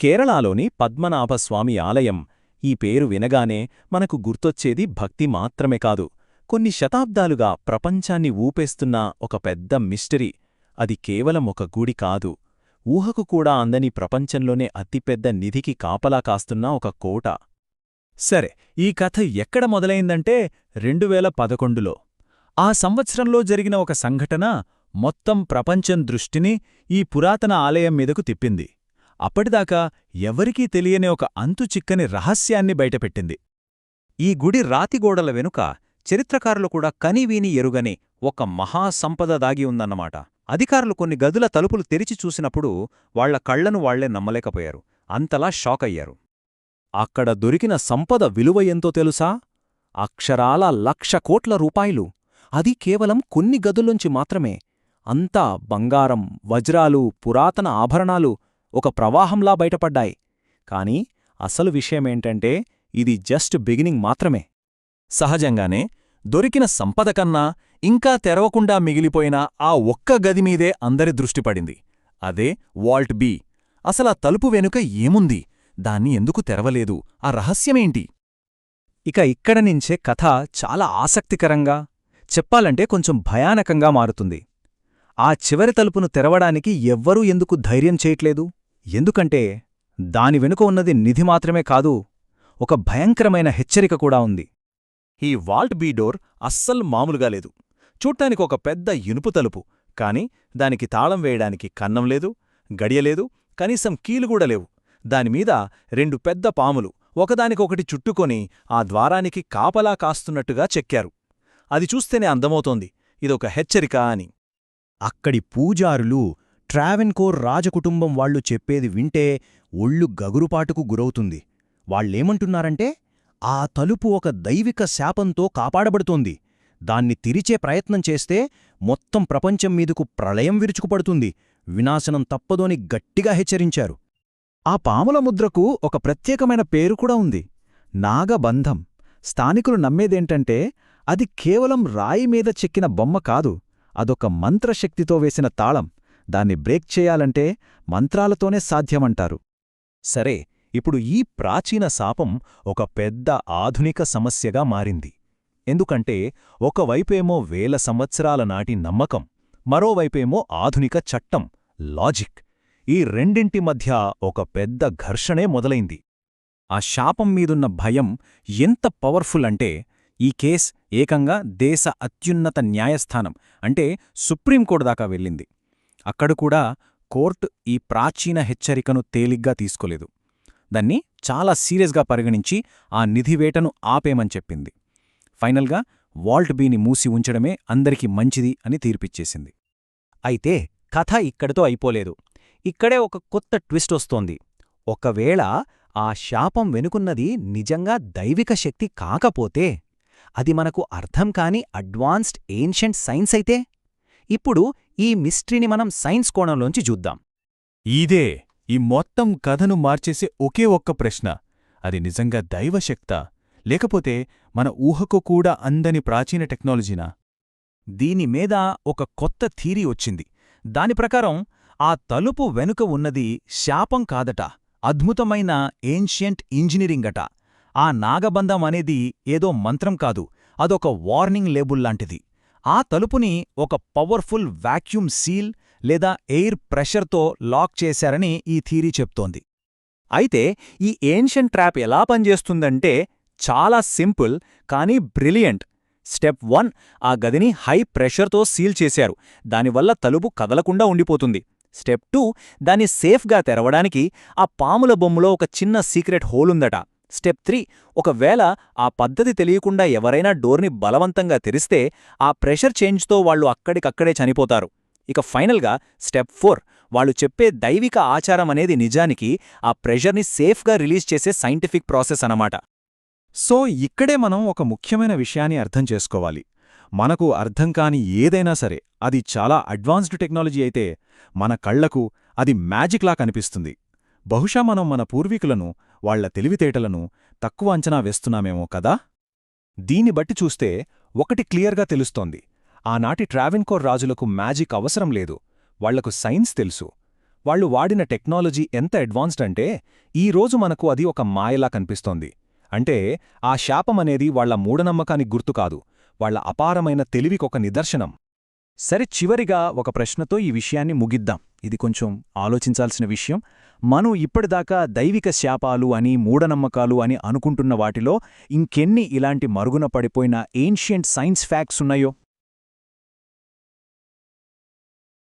కేరళలోని పద్మనాభస్వామి ఆలయం ఈ పేరు వినగానే మనకు గుర్తొచ్చేది భక్తి మాత్రమే కాదు. కొన్ని శతాబ్దాలుగా ప్రపంచాన్ని ఊపేస్తున్న ఒక పెద్ద మిస్టరీ. అది కేవలం ఒక గుడి కాదు. ఊహకు కూడా అందని ప్రపంచంలోనే అతిపెద్ద నిధికి కాపలా కాస్తున్న ఒక కోట. సరే ఈ కథ ఎక్కడ మొదలైందంటే రెండువేల పదకొండులో. ఆ సంవత్సరంలో జరిగిన ఒక సంఘటన మొత్తం ప్రపంచం దృష్టిని ఈ పురాతన ఆలయం మీదకు తిప్పింది. అప్పటిదాకా ఎవరికీ తెలియని ఒక అంతు చిక్కని రహస్యాన్ని బయటపెట్టింది. ఈ గుడి రాతిగోడల వెనుక చరిత్రకారులు కూడా కనివీని ఎరుగని ఒక మహాసంపద దాగి ఉందన్నమాట. అధికారులు కొన్ని గదుల తలుపులు తెరిచి చూసినప్పుడు వాళ్ళ కళ్ళను వాళ్ళే నమ్మలేకపోయారు. అంతలా షాక్ అయ్యారు. అక్కడ దొరికిన సంపద విలువ ఎంతో తెలుసా? అక్షరాల లక్ష కోట్ల రూపాయలు. అది కేవలం కొన్ని గదుల్లోంచి మాత్రమే. అంతా బంగారం వజ్రాలు పురాతన ఆభరణాలు ఒక ప్రవాహంలా బయటపడ్డాయి. కాని అసలు విషయమేంటంటే ఇది జస్ట్ బిగినింగ్ మాత్రమే. సహజంగానే దొరికిన సంపద కన్నా ఇంకా తెరవకుండా మిగిలిపోయిన ఆ ఒక్క గదిమీదే అందరి దృష్టిపడింది అదే వాల్ట్ బి. అసలా తలుపు వెనుక ఏముంది? దాన్ని ఎందుకు తెరవలేదు? ఆ రహస్యమేంటి? ఇక ఇక్కడ నుంచే కథ చాలా ఆసక్తికరంగా చెప్పాలంటే కొంచెం భయానకంగా మారుతుంది. ఆ చివరి తలుపును తెరవడానికి ఎవ్వరూ ఎందుకు ధైర్యం చేయట్లేదు? ఎందుకంటే దాని వెనుక ఉన్నది నిధి మాత్రమే కాదు ఒక భయంకరమైన హెచ్చరిక కూడా ఉంది. ఈ వాల్ట్ బీ డోర్ అస్సలు మామూలుగా లేదు. చూడ్టానికి ఒక పెద్ద ఇనుపు తలుపు కాని దానికి తాళం వేయడానికి కన్నం లేదు గడియలేదు కనీసం కీలుగూడా లేవు. దానిమీద రెండు పెద్ద పాములు ఒకదానికొకటి చుట్టుకొని ఆ ద్వారానికి కాపలా కాస్తున్నట్టుగా చెక్కారు. అది చూస్తేనే అందమవుతోంది ఇదొక హెచ్చరిక అని. అక్కడి పూజారులు ట్రావెన్కోర్ రాజకుటుంబం వాళ్ళు చెప్పేది వింటే ఒళ్ళు గగురుపాటుకు గురవుతుంది. వాళ్ళేమంటున్నారంటే ఆ తలుపు ఒక దైవిక శాపంతో కాపాడబడుతోంది. దాన్ని తిరిచే ప్రయత్నం చేస్తే మొత్తం ప్రపంచం మీదకు ప్రళయం విరుచుకుపడుతుంది. వినాశనం తప్పదోని గట్టిగా హెచ్చరించారు. ఆ పాముల ముద్రకు ఒక ప్రత్యేకమైన పేరు కూడా ఉంది. నాగబంధం. స్థానికులు నమ్మేదేంటంటే అది కేవలం రాయి మీద చెక్కిన బొమ్మ కాదు. అదొక మంత్రశక్తితో వేసిన తాళం. దాన్ని బ్రేక్ చేయాలంటే మంత్రాలతోనే సాధ్యమంటారు. సరే ఇప్పుడు ఈ ప్రాచీన శాపం ఒక పెద్ద ఆధునిక సమస్యగా మారింది. ఎందుకంటే ఒకవైపేమో వేల సంవత్సరాల నాటి నమ్మకం మరోవైపేమో ఆధునిక చట్టం లాజిక్. ఈ రెండింటి మధ్య ఒక పెద్ద ఘర్షణే మొదలైంది. ఆ శాపం మీదున్న భయం ఎంత పవర్ఫుల్ అంటే ఈ కేస్ ఏకంగా దేశ అత్యున్నత న్యాయస్థానం అంటే సుప్రీంకోర్టు దాకా వెళ్ళింది. అక్కడ కూడా కోర్టు ఈ ప్రాచీన హెచ్చరికను తేలిగ్గా తీసుకోలేదు. దాన్ని చాలా సీరియస్గా పరిగణించి ఆ నిధివేటను ఆపేమని చెప్పింది. ఫైనల్గా వాల్ట్ బీని మూసి ఉంచడమే అందరికీ మంచిది అని తీర్పిచ్చేసింది. అయితే కథ ఇక్కడితో అయిపోలేదు. ఇక్కడే ఒక కొత్త ట్విస్ట్ వస్తోంది. ఒకవేళ ఆ శాపం వెనుకున్నది నిజంగా దైవిక శక్తి కాకపోతే అది మనకు అర్థం కాని అడ్వాన్స్డ్ ఏన్షెంట్ సైన్స్ అయితే ఇప్పుడు ఈ మిస్ట్రీని మనం సైన్స్ కోణంలోంచి చూద్దాం. ఇదే ఈ మొత్తం కథను మార్చేసే ఒకే ఒక్క ప్రశ్న. అది నిజంగా దైవశక్త లేకపోతే మన ఊహకు కూడా అందని ప్రాచీన టెక్నాలజీనా? దీనిమీద ఒక కొత్త థీరీ వచ్చింది. దాని ప్రకారం ఆ తలుపు వెనుక ఉన్నది శాపం కాదట అద్భుతమైన ఏన్షియంట్ ఇంజనీరింగట ఆ నాగబంధం అనేది ఏదో మంత్రం కాదు అదొక వార్నింగ్ లేబుల్ లాంటిది. ఆ తలుపుని ఒక పవర్ఫుల్ వాక్యూమ్ సీల్ లేదా ఎయిర్ ప్రెషర్తో లాక్ చేశారని ఈ థీరీ చెప్తోంది. అయితే ఈ ఏన్షియన్ ట్రాప్ ఎలా పనిచేస్తుందంటే చాలా సింపుల్ కానీ బ్రిలియంట్. స్టెప్ వన్ ఆ గదిని హై ప్రెషర్తో సీల్ చేశారు. దానివల్ల తలుపు కదలకుండా ఉండిపోతుంది. స్టెప్ టూ దాన్ని సేఫ్గా తెరవడానికి ఆ పాముల బొమ్మలో ఒక చిన్న సీక్రెట్ హోలుందట స్టెప్ త్రీ ఒకవేళ ఆ పద్ధతి తెలియకుండా ఎవరైనా డోర్ని బలవంతంగా తెరిస్తే ఆ ప్రెషర్ చేంజ్తో వాళ్ళు అక్కడికక్కడే చనిపోతారు. ఇక ఫైనల్గా స్టెప్ ఫోర్ వాళ్ళు చెప్పే దైవిక ఆచారం అనేది నిజానికి ఆ ప్రెషర్ని సేఫ్గా రిలీజ్ చేసే సైంటిఫిక్ ప్రాసెస్ అనమాట సో ఇక్కడే మనం ఒక ముఖ్యమైన విషయాన్ని అర్థం చేసుకోవాలి. మనకు అర్థం కాని ఏదైనా సరే అది చాలా అడ్వాన్స్డ్ టెక్నాలజీ అయితే మన కళ్ళకు అది మ్యాజిక్లా కనిపిస్తుంది. బహుశా మనం మన పూర్వీకులను వాళ్ళ తెలివితేటలను తక్కువ అంచనా వేస్తున్నామేమో కదా? దీన్ని బట్టి చూస్తే ఒకటి క్లియర్గా తెలుస్తోంది. ఆనాటి ట్రావెన్కోర్ రాజులకు మ్యాజిక్ అవసరం లేదు. వాళ్ళకు సైన్స్ తెలుసు. వాళ్ళు వాడిన టెక్నాలజీ ఎంత అడ్వాన్స్డ్ అంటే ఈ రోజు మనకు అది ఒక మాయలా కనిపిస్తోంది. అంటే ఆ శాపమనేది వాళ్ళ మూఢనమ్మకానికి గుర్తు కాదు. వాళ్ళ అపారమైన తెలివికొక నిదర్శనం. సరే చివరిగా ఒక ప్రశ్నతో ఈ విషయాన్ని ముగిద్దాం. ఇది కొంచెం ఆలోచించాల్సిన విషయం. మనం ఇప్పటిదాకా దైవిక శాపాలు అని మూఢనమ్మకాలు అని అనుకుంటున్న వాటిలో ఇంకెన్ని ఇలాంటి మరుగున పడిపోయిన ఏన్షియంట్ సైన్స్ ఫ్యాక్ట్స్ ఉన్నాయో?